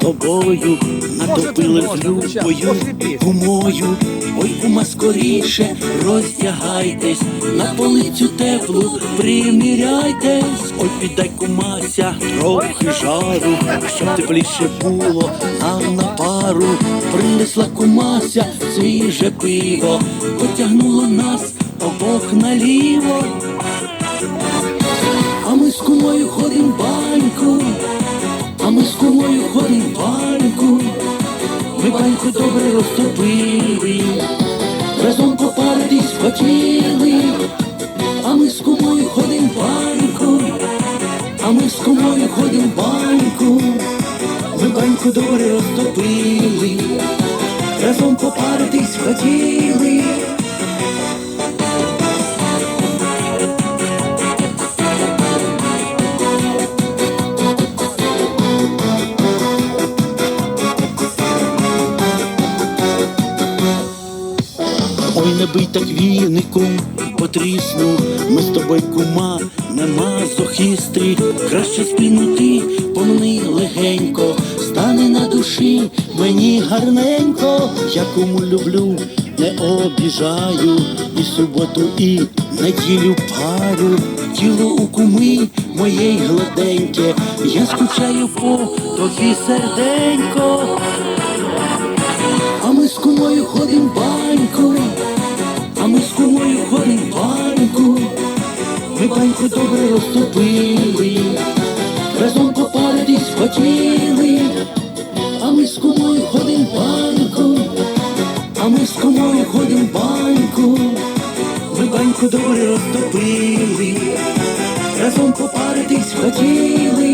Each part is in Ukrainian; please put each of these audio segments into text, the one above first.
тобою, натопили з любою кумою. Ой, кума, скоріше роздягайтесь, на полицю теплу приміряйтесь. Ой, піддай кумася, трохи жару, щоб тепліше було нам на пару. Принесла кумася свіже пиво, потягнуло нас обох наліво. А ми з кумою ходим баньку, а ми з кумою ходим баньку. Ми баньку добре розтопили, разом попаритись хотіли, а ми з кумою ходим баньку, а ми з кумою ходим в баньку. Ми баньку добре розтопили, разом попаритись хотіли. Ой, не бий так віником, потрісну, ми з тобою кума, нема зохистрі, краще спінути, помни легенько, стане на душі, мені гарненько, я кому люблю, не обіжаю, і суботу, і неділю парю, тіло у куми моєї гладеньке, я скучаю по тобі серденько. А ми з кумою ходим а ми з кумою ходим баньку, ми баньку добре розтопили, разом попаритись хотіли, а ми з кумою ходим баньку, а ми з кумою ходим баньку, ми баньку добре розтопили, разом попаритись хотіли.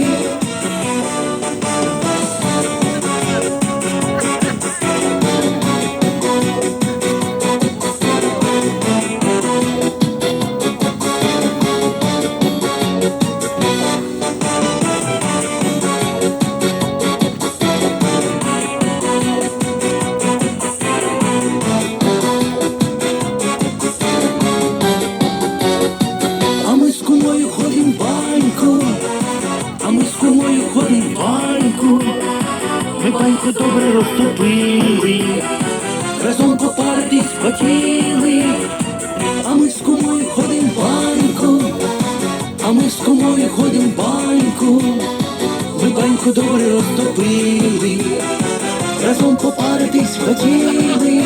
Ми баньку добре розтопили, разом попаритись хотіли, а ми з кумою ходим баньку, а ми з кумою ходим баньку, ми баньку добре розтопили, разом попаритись хотіли.